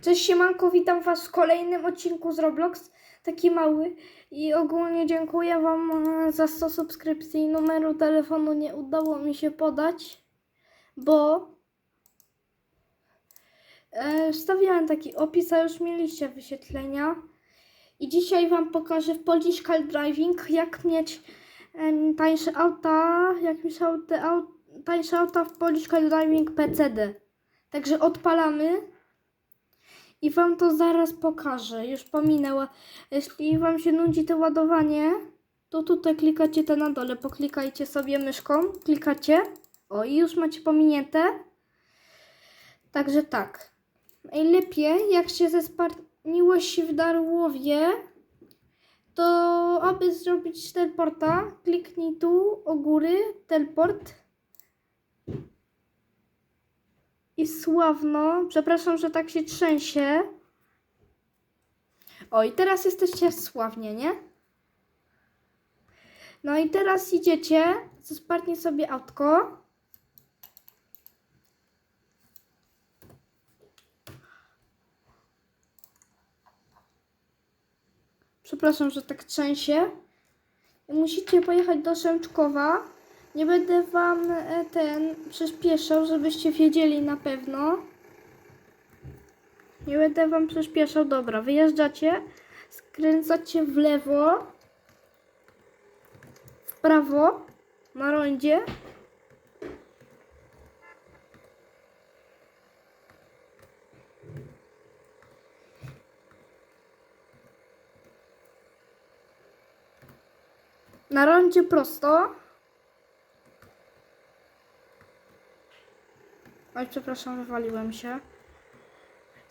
Cześć siemanko, witam was w kolejnym odcinku z Roblox, taki mały i ogólnie dziękuję wam e, za 100 subskrypcji. Numeru telefonu nie udało mi się podać, bo e, wstawiałem taki opis, a już mieliście wyświetlenia. I dzisiaj wam pokażę w Polish Car Driving, jak mieć tańsze auta, jak mieć auta, au, tańsze auta w Polish Car Driving PCD. Także odpalamy. I wam to zaraz pokażę. Już pominęła. Jeśli wam się nudzi to ładowanie, to tutaj klikacie te na dole. Poklikajcie sobie myszką. Klikacie. O, i już macie pominięte. Także tak. Najlepiej, jak się zesparniłeś w Darłowie, to aby zrobić teleporta, kliknij tu u góry, teleport. Sławno. Przepraszam, że tak się trzęsie. O, i teraz jesteście sławnie, nie? No i teraz idziecie, sparnie sobie autko. Przepraszam, że tak trzęsie. Musicie pojechać do Szemczkowa. Nie będę wam e, ten przyspieszał, żebyście wiedzieli na pewno. Nie będę wam przyspieszał. Dobra, wyjeżdżacie, skręcacie w lewo, w prawo, na rondzie. Na rondzie prosto. Oj, przepraszam, wywaliłem się.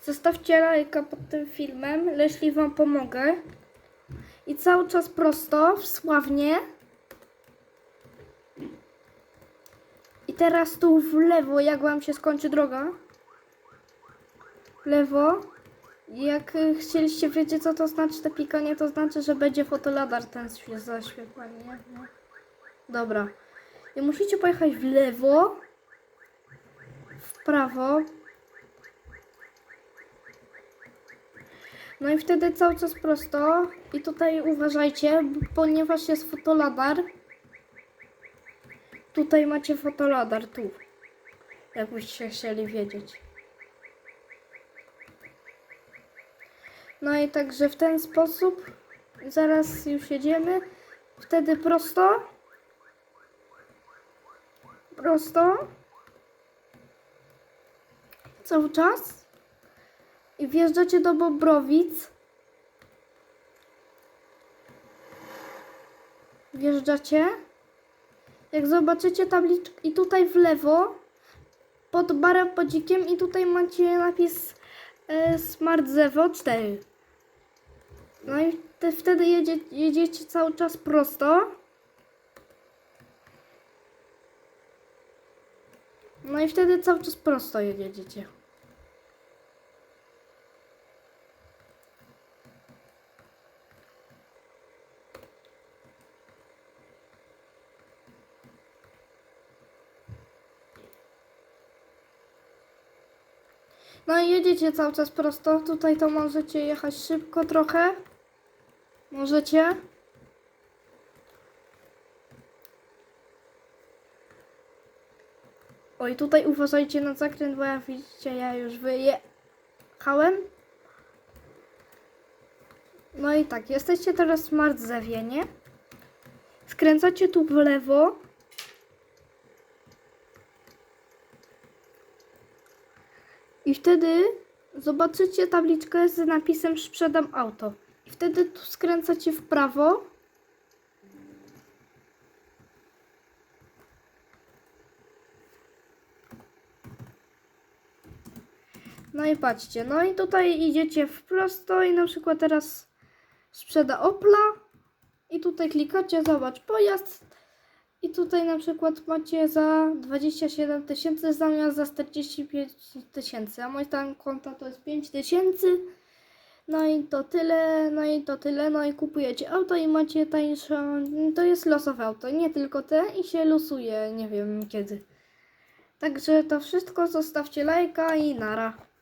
Zostawcie lajka pod tym filmem, jeśli wam pomogę. I cały czas prosto, sławnie. I teraz tu w lewo, jak wam się skończy droga. W lewo. Jak y, chcieliście wiedzieć, co to znaczy te pikanie, to znaczy, że będzie fotoladar ten świe- zaświetlany? Dobra. I musicie pojechać w lewo prawo. No i wtedy cały czas prosto. I tutaj uważajcie, ponieważ jest fotoladar. Tutaj macie fotoladar, tu. Jakbyście chcieli wiedzieć. No i także w ten sposób zaraz już jedziemy. Wtedy prosto. Prosto cały czas i wjeżdżacie do Bobrowic. Wjeżdżacie. Jak zobaczycie tabliczkę i tutaj w lewo pod barem podzikiem i tutaj macie napis e, Smart Zevo 4. No i te, wtedy jedzie, jedziecie cały czas prosto. No i wtedy cały czas prosto jedziecie. No i jedziecie cały czas prosto. Tutaj to możecie jechać szybko trochę. Możecie. Oj, tutaj uważajcie na zakręt, bo jak widzicie, ja już wyjechałem. No i tak, jesteście teraz Smart? Skręcacie tu w lewo. I wtedy zobaczycie tabliczkę z napisem sprzedam auto. I wtedy tu skręcacie w prawo. No i patrzcie, no i tutaj idziecie w prosto i na przykład teraz sprzeda Opla i tutaj klikacie, zobacz, pojazd i tutaj na przykład macie za 27 tysięcy zamiast za 45 tysięcy, a mój stan konta to jest 5 tysięcy. No i to tyle, no i to tyle, no i kupujecie auto i macie tańsze, to jest losowe auto, nie tylko te i się losuje, nie wiem kiedy. Także to wszystko, zostawcie lajka i nara.